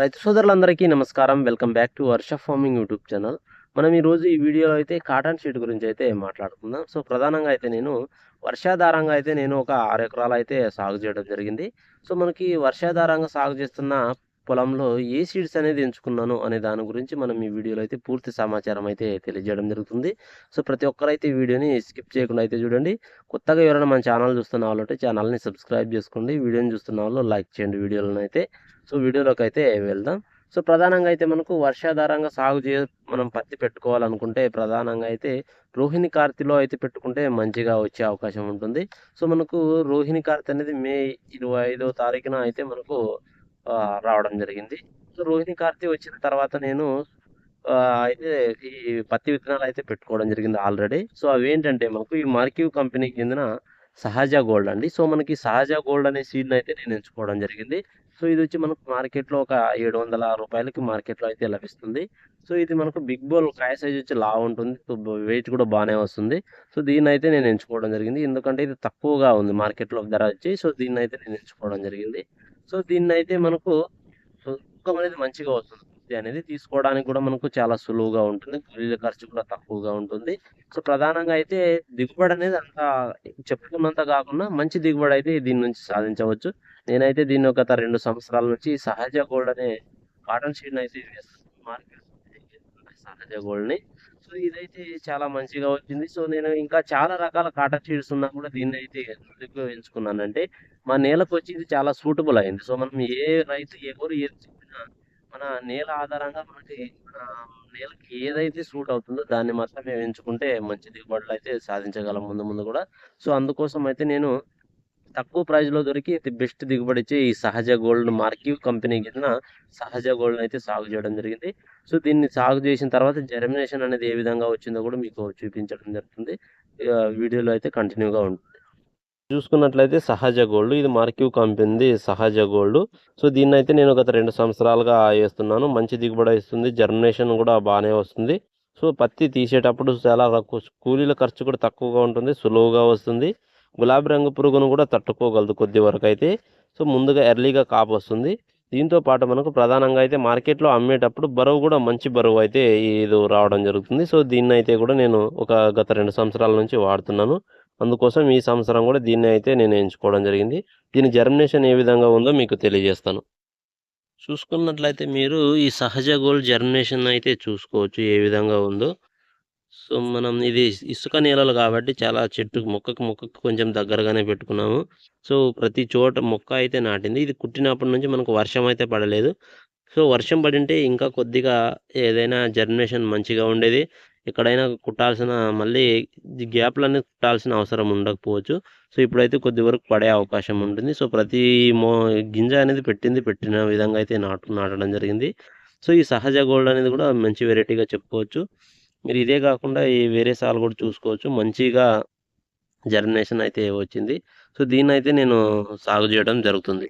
రైతు సోదరులందరికీ నమస్కారం. Welcome back to Varsha farming YouTube channel. మనం ఈరోజు ఈ వీడియోలో అయితే కాటన్ షీట్ గురించి అయితే మాట్లాడుకుందాం. సో ప్రధానంగా అయితే నేను వర్షాధారంగా అయితే నేను ఒక ఆరు ఎకరాలు అయితే సాగు చేయడం జరిగింది. సో మనకి వర్షాధారంగా సాగు చేస్తున్న పొలంలో ఏ సీడ్స్ అనేది ఎంచుకున్నాను అనే దాని గురించి మనం ఈ వీడియోలో అయితే పూర్తి సమాచారం అయితే తెలియజేయడం జరుగుతుంది. సో ప్రతి ఒక్కరైతే వీడియోని స్కిప్ చేయకుండా అయితే చూడండి. కొత్తగా ఎవరైనా మన ఛానల్ చూస్తున్న వాళ్ళు అంటే ఛానల్ని సబ్స్క్రైబ్ చేసుకోండి. వీడియోని చూస్తున్న వాళ్ళు లైక్ చేయండి వీడియోలను అయితే. సో వీడియోలోకి అయితే వెళ్దాం. సో ప్రధానంగా అయితే మనకు వర్షాధారంగా సాగు చే మనం పత్తి పెట్టుకోవాలనుకుంటే ప్రధానంగా అయితే రోహిణి కార్తిలో అయితే పెట్టుకుంటే మంచిగా వచ్చే అవకాశం ఉంటుంది. సో మనకు రోహిణి కార్తి అనేది మే ఇరవై ఐదో తారీఖున అయితే మనకు రావడం జరిగింది. సో రోహిణి కార్తీ వచ్చిన తర్వాత నేను అయితే ఈ పత్తి విత్తనాలు అయితే పెట్టుకోవడం జరిగింది ఆల్రెడీ. సో అవి ఏంటంటే మనకు ఈ మార్కివ్ కంపెనీకి చెందిన సహజ గోల్డ్ అండి. సో మనకి సహజ గోల్డ్ అనే సీడ్ని అయితే నేను ఎంచుకోవడం జరిగింది. సో ఇది వచ్చి మనకు మార్కెట్లో ఒక ఏడు వందల రూపాయలకి మార్కెట్లో అయితే లభిస్తుంది. సో ఇది మనకు బిగ్ బోల్ కాయ సైజ్ వచ్చి లా ఉంటుంది. సో వెయిట్ కూడా బాగానే వస్తుంది. సో దీన్ని అయితే నేను ఎంచుకోవడం జరిగింది. ఎందుకంటే ఇది తక్కువగా ఉంది మార్కెట్లో ధర వచ్చి. సో దీన్ని అయితే నేను ఎంచుకోవడం జరిగింది. సో దీన్ని అయితే మనకు సో తూకం అనేది మంచిగా వస్తుంది. అనేది తీసుకోవడానికి కూడా మనకు చాలా సులువుగా ఉంటుంది. కూలీల ఖర్చు కూడా తక్కువగా ఉంటుంది. సో ప్రధానంగా అయితే దిగుబడి అనేది అంత చెప్పుకున్నంత కాకుండా మంచి దిగుబడి అయితే దీని నుంచి సాధించవచ్చు. నేనైతే దీన్ని ఒక గత రెండు సంవత్సరాల నుంచి సహజ గోల్డ్ అనే కాటన్ షీట్ అయితే మార్కెట్ సహజ గోల్డ్ని సో ఇదైతే చాలా మంచిగా వచ్చింది. సో నేను ఇంకా చాలా రకాల కాటన్ షీడ్స్ ఉన్నా కూడా దీన్ని అయితే ఎందుకు ఎంచుకున్నానంటే మా నేలకు వచ్చి ఇది చాలా సూటబుల్ అయింది. సో మనం ఏ రైతు ఎవరు ఏది చెప్పినా మన నేల ఆధారంగా మనకి మన నేలకి ఏదైతే సూట్ అవుతుందో దాన్ని మాత్రం మేము ఎంచుకుంటే మంచి దిగుబడులు అయితే సాధించగలం ముందు ముందు కూడా. సో అందుకోసం అయితే నేను తక్కువ ప్రైస్లో దొరికి బెస్ట్ దిగుబడి ఇచ్చే ఈ సహజ గోల్డ్ మార్కివ్ కంపెనీ కింద సహజ గోల్డ్ అయితే సాగు చేయడం జరిగింది. సో దీన్ని సాగు చేసిన తర్వాత జర్మినేషన్ అనేది ఏ విధంగా వచ్చిందో కూడా మీకు చూపించడం జరుగుతుంది. ఇక వీడియోలో అయితే కంటిన్యూగా ఉంటుంది. చూసుకున్నట్లయితే సహజ గోల్డ్ ఇది మార్క్యూ కంపెనీది సహజ గోల్డ్ సో దీన్ని అయితే నేను గత రెండు సంవత్సరాలుగా వేస్తున్నాను. మంచి దిగుబడి ఇస్తుంది. జర్మినేషన్ కూడా బాగానే వస్తుంది. సో పత్తి తీసేటప్పుడు చాలా కూలీల ఖర్చు కూడా తక్కువగా ఉంటుంది. సులువుగా వస్తుంది. గులాబీ రంగు పురుగును కూడా తట్టుకోగలదు కొద్ది వరకు అయితే సో ముందుగా ఎర్లీగా కాపు వస్తుంది. దీంతో పాటు మనకు ప్రధానంగా అయితే మార్కెట్లో అమ్మేటప్పుడు బరువు కూడా మంచి బరువు అయితే ఇది రావడం జరుగుతుంది. సో దీన్ని అయితే కూడా నేను ఒక గత రెండు సంవత్సరాల నుంచి వాడుతున్నాను. అందుకోసం ఈ సంవత్సరం కూడా దీన్ని అయితే నేను ఎంచుకోవడం జరిగింది. దీని జర్మినేషన్ ఏ విధంగా ఉందో మీకు తెలియజేస్తాను. చూసుకున్నట్లయితే మీరు ఈ సహజ గోల్డ్ జర్మినేషన్ అయితే చూసుకోవచ్చు ఏ విధంగా ఉందో. సో మనం ఇది ఇసుక నేలలు కాబట్టి చాలా చెట్టు మొక్కకు మొక్కకు కొంచెం దగ్గరగానే పెట్టుకున్నాము. సో ప్రతి చోట మొక్క అయితే నాటింది. ఇది కుట్టినప్పటి నుంచి మనకు వర్షం అయితే పడలేదు. సో వర్షం పడింటే ఇంకా కొద్దిగా ఏదైనా జర్మినేషన్ మంచిగా ఉండేది. ఎక్కడైనా కుట్టాల్సిన మళ్ళీ గ్యాప్లన్నీ కుట్టాల్సిన అవసరం ఉండకపోవచ్చు. సో ఇప్పుడైతే కొద్ది వరకు పడే అవకాశం ఉంటుంది. సో ప్రతి మో గింజ అనేది పెట్టింది పెట్టిన విధంగా అయితే నాటు నాటడం జరిగింది. సో ఈ సహజ గోల్డ్ అనేది కూడా మంచి వెరైటీగా చెప్పుకోవచ్చు. మీరు ఇదే కాకుండా ఈ వేరే సాల్ కూడా చూసుకోవచ్చు. మంచిగా జర్మినేషన్ అయితే వచ్చింది. సో దీన్ని అయితే నేను సాగు చేయడం జరుగుతుంది.